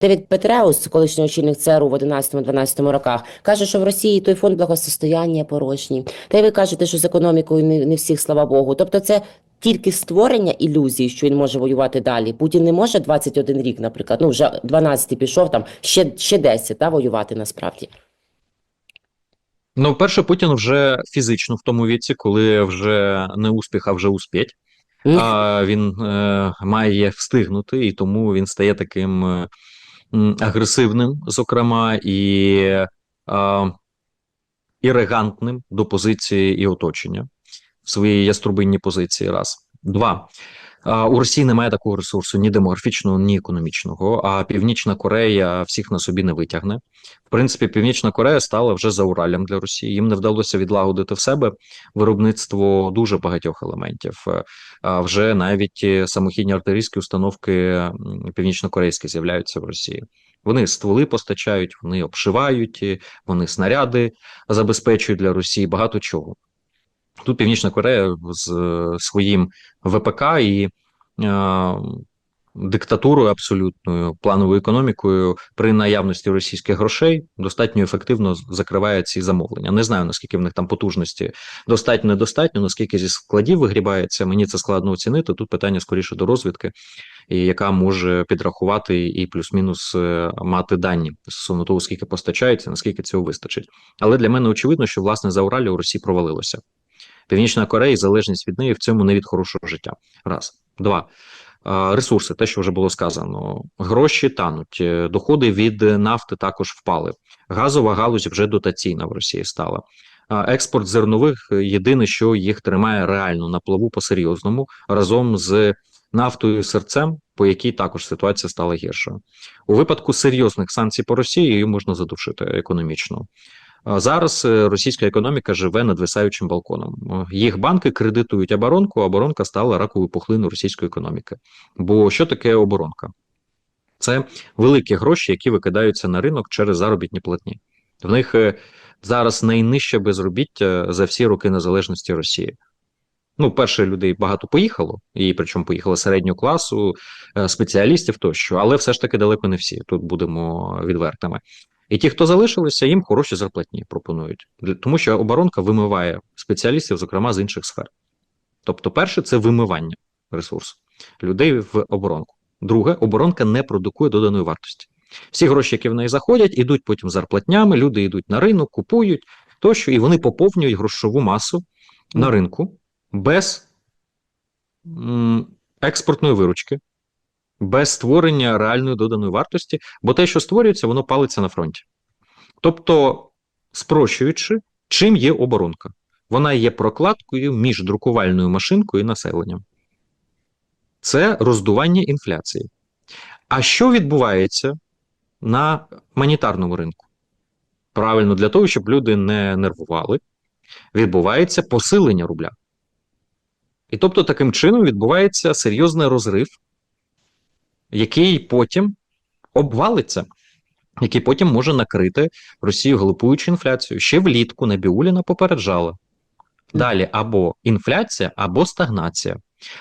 Девід Петреус, колишній очільник ЦРУ в 11-12 роках, каже, що в Росії той фонд благосостояння порожній. Та й ви кажете, що з економікою не, не всіх, слава Богу. Тобто це тільки створення ілюзії, що він може воювати далі. Путін не може 21 рік, наприклад, ну вже 12-й пішов, там ще, ще 10, та, воювати насправді. Ну, перше, Путін вже фізично в тому віці, коли вже не успіх, а вже успіть. Ні. А, він е, має встигнути, і тому він стає таким е, агресивним, зокрема, і е, ірегантним до позиції і оточення в своїй яструбинній позиції. Раз. Два. У Росії немає такого ресурсу ні демографічного, ні економічного. А Північна Корея всіх на собі не витягне. В принципі, Північна Корея стала вже заураллям для Росії. Їм не вдалося відлагодити в себе виробництво дуже багатьох елементів. Е, А вже навіть самохідні артилерійські установки північнокорейські з'являються в Росії. Вони стволи постачають, вони обшивають, вони снаряди забезпечують для Росії багато чого. Тут Північна Корея з е, своїм ВПК і е, диктатурою абсолютною плановою економікою при наявності російських грошей достатньо ефективно закриває ці замовлення. Не знаю наскільки в них там потужності достатньо недостатньо, наскільки зі складів вигрібається. Мені це складно оцінити. Тут питання скоріше до розвідки, яка може підрахувати і плюс-мінус е, мати дані стосовно того, скільки постачається, наскільки цього вистачить. Але для мене очевидно, що власне за Уралі у Росії провалилося. Північна Корея, залежність від неї в цьому не від хорошого життя. Раз. Два. Ресурси, те, що вже було сказано, гроші тануть, е, доходи від нафти також впали. Газова галузь вже дотаційна в Росії стала. Експорт зернових е, єдине, що їх тримає реально на плаву по-серйозному разом з нафтою серцем, по якій також ситуація стала гіршою. У випадку серйозних санкцій по Росії її можна задушити економічно. Зараз е, російська економіка живе надвисаючим балконом. Е, Їх банки кредитують оборонку, а оборонка стала раковою пухлиною російської економіки. Бо що таке оборонка? Це великі гроші, які викидаються на ринок через заробітні платні. В них е, зараз найнижче безробіття за всі роки незалежності Росії. Ну, перше, людей багато поїхало, і причому поїхало середнього класу, е, спеціалістів тощо, але все ж таки далеко не всі. Тут будемо відвертими. І ті, хто залишилися, їм хороші зарплатні пропонують, тому що оборонка вимиває спеціалістів, зокрема з інших сфер. Тобто, перше, це вимивання ресурсу людей в оборонку. Друге, оборонка не продукує доданої вартості. Всі гроші, які в неї заходять, ідуть потім зарплатнями, люди йдуть на ринок, купують тощо, і вони поповнюють грошову масу на ринку без експортної виручки, без створення реальної доданої вартості, бо те, що створюється, воно палиться на фронті. Тобто, спрощуючи, чим є оборонка? Вона є прокладкою між друкувальною машинкою і населенням. Це роздування інфляції. А що відбувається на монетарному ринку? Правильно, для того, щоб люди не нервували, відбувається посилення рубля. І тобто таким чином відбувається серйозний розрив, який потім обвалиться, який потім може накрити Росію галопуючу інфляцію. Ще влітку Набіуліна попереджала. Далі або інфляція, або стагнація.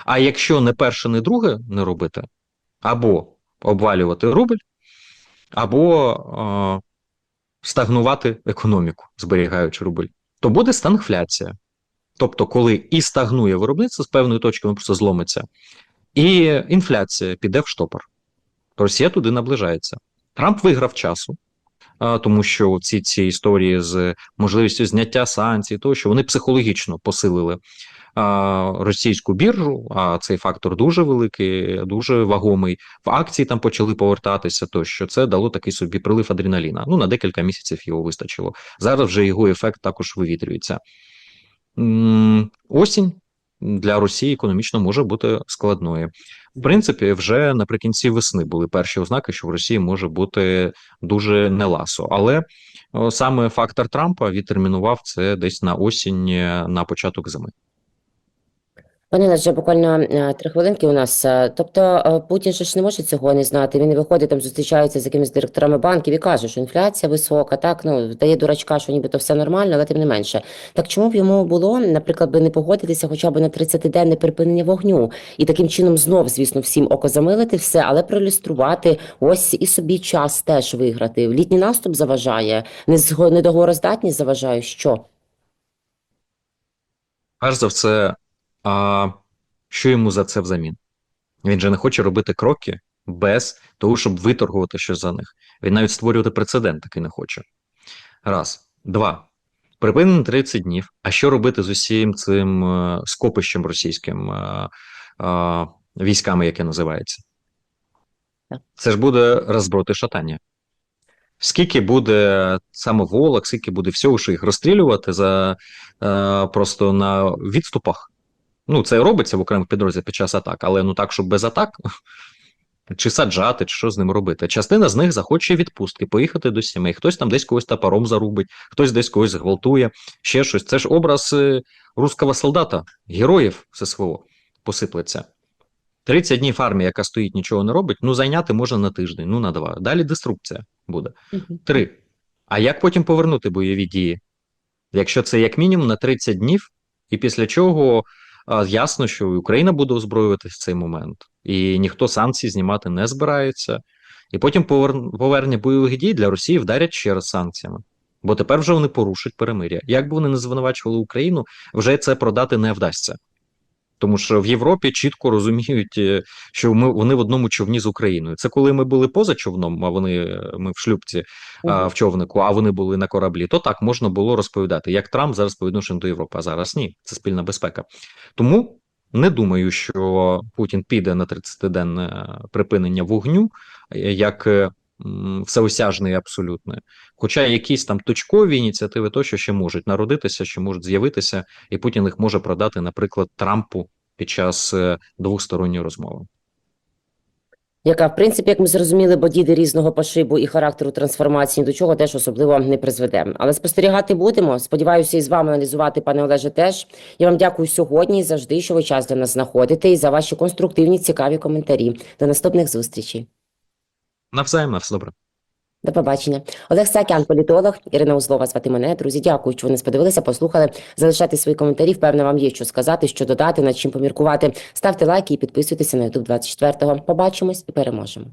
А якщо не перше, не друге не робити, або обвалювати рубль, або е, стагнувати економіку, зберігаючи рубль, то буде стагфляція. Тобто, коли і стагнує виробництво з певної точки, воно просто зломиться, і інфляція піде в штопор. Росія туди наближається. Трамп виграв часу, тому що ці, ці історії з можливістю зняття санкцій, того, що вони психологічно посилили російську біржу, а цей фактор дуже великий, дуже вагомий. В акції там почали повертатися, тощо це дало такий собі прилив адреналіна. Ну, на декілька місяців його вистачило. Зараз вже його ефект також вивітрюється. Осінь для Росії економічно може бути складною. В принципі, вже наприкінці весни були перші ознаки, що в Росії може бути дуже неласо. Але саме фактор Трампа відтермінував це десь на осінь, е, на початок зими. Пане Олеже, буквально е, три хвилинки у нас. Е, Тобто е, Путін ж не може цього не знати. Він виходить там, зустрічається з якимись директорами банків і каже, що інфляція висока, так ну дає дурачка, що нібито все нормально, але тим не менше. Так чому б йому було, наприклад, би не погодитися хоча б на 30-денне припинення вогню і таким чином знов, звісно, всім око замилити все, але проілюструвати ось і собі час теж виграти. Літній наступ заважає, недоговороздатність заважає. Що? Перш за все, а що йому за це взамін? Він же не хоче робити кроки без того, щоб виторгувати щось за них. Він навіть створювати прецедент такий не хоче. Раз. Два. Припинено 30 днів. А що робити з усім цим е, скопищем російським е, е, військами, яке називається? Це ж буде розброти шатання. Скільки буде самоволок, скільки буде всього, що їх розстрілювати за е, просто на відступах. Ну, це робиться в окремих підрозділах під час атак, але ну так, щоб без атак, чи саджати, чи що з ним робити. Частина з них захоче відпустки, поїхати до сімей. Хтось там десь когось топором зарубить, хтось десь когось зґвалтує, ще щось. Це ж образ е, руского солдата, героїв ССВО посиплеться. 30 днів армії, яка стоїть, нічого не робить, ну зайняти може на тиждень, ну на два. Далі деструкція буде. Три. А як потім повернути бойові дії? Якщо це як мінімум на 30 днів, і після чого ясно, що Україна буде озброюватися в цей момент, і ніхто санкції знімати не збирається. І потім повер- повернення бойових дій для Росії вдарять ще раз санкціями. Бо тепер вже вони порушать перемир'я. Як би вони не звинувачували Україну, вже це продати не вдасться. Тому що в Європі чітко розуміють, е, що ми вони в одному човні з Україною. Це коли ми були поза човном, а вони е, ми в шлюбці а, в човнику, а вони були на кораблі, то так можна було розповідати, як Трамп зараз по відношенню до Європи, а зараз ні, це спільна безпека. Тому не думаю, що Путін піде на 30-денне припинення вогню е, як е, м, всеосяжний абсолютно. Хоча якісь там точкові ініціативи тощо ще можуть народитися, ще можуть з'явитися, і Путін їх може продати, наприклад, Трампу під час е, двосторонньої розмови. яка, в принципі, як ми зрозуміли, бо діди різного пошибу і характеру трансформації до чого теж особливо не призведе. Але спостерігати будемо. Сподіваюся, і з вами аналізувати, пане Олеже, теж. Я вам дякую сьогодні і завжди, що ви час для нас знаходите, і за ваші конструктивні, цікаві коментарі. До наступних зустрічей. Навзаєм, на все добре. До побачення. Олег Сакян, політолог, Ірина Узлова звати мене. Друзі, дякую, що ви нас подивилися, послухали. Залишайте свої коментарі. Впевнено, вам є що сказати, що додати, над чим поміркувати. Ставте лайки і підписуйтеся на YouTube 24-го. Побачимось і переможемо.